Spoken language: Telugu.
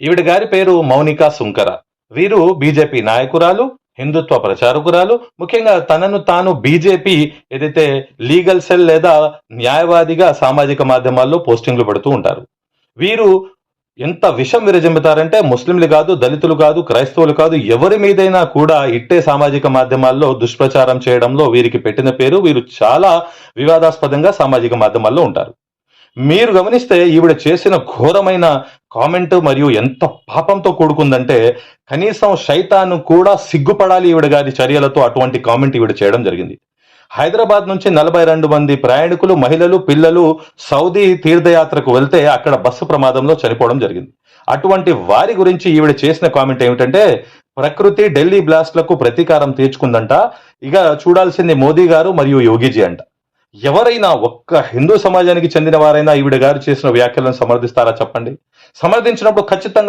ఈవిడ గారి పేరు మౌనికా సుంకర. వీరు బీజేపీ నాయకురాలు హిందుత్వ ప్రచారకురాలు ముఖ్యంగా తనను తాను బీజేపీ ఏదైతే లీగల్ సెల్ లేదా న్యాయవాదిగా సామాజిక మాధ్యమాల్లో పోస్టింగ్లు పెడుతూ ఉంటారు. వీరు ఎంత విషం విరజిమ్ముతారంటే ముస్లింలు కాదు దళితులు కాదు క్రైస్తవులు కాదు ఎవరి మీదైనా కూడా ఇట్టే సామాజిక మాధ్యమాల్లో దుష్ప్రచారం చేయడంలో వీరికి పెట్టిన పేరు వీరు చాలా వివాదాస్పదంగా సామాజిక మాధ్యమాల్లో ఉంటారు. మీరు గమనిస్తే ఈవిడ చేసిన ఘోరమైన కామెంట్ మరియు ఎంత పాపంతో కూడుకుందంటే కనీసం శైతాను కూడా సిగ్గుపడాలి ఈవిడ గారి చర్యలతో అటువంటి కామెంట్ ఈవిడ చేయడం జరిగింది. హైదరాబాద్ నుంచి నలభై రెండు మంది ప్రయాణికులు మహిళలు పిల్లలు సౌదీ తీర్థయాత్రకు వెళ్తే అక్కడ బస్సు ప్రమాదంలో చనిపోవడం జరిగింది. అటువంటి వారి గురించి ఈవిడ చేసిన కామెంట్ ఏమిటంటే ప్రకృతి ఢిల్లీ బ్లాస్ట్లకు ప్రతీకారం తీర్చుకుందంట. ఇక చూడాల్సింది మోదీ గారు మరియు యోగిజీ అంట. ఎవరైనా ఒక్క హిందూ సమాజానికి చెందిన వారైనా ఈవిడ గారు చేసిన వ్యాఖ్యలను సమర్థిస్తారా చెప్పండి? సమర్థించినప్పుడు ఖచ్చితంగా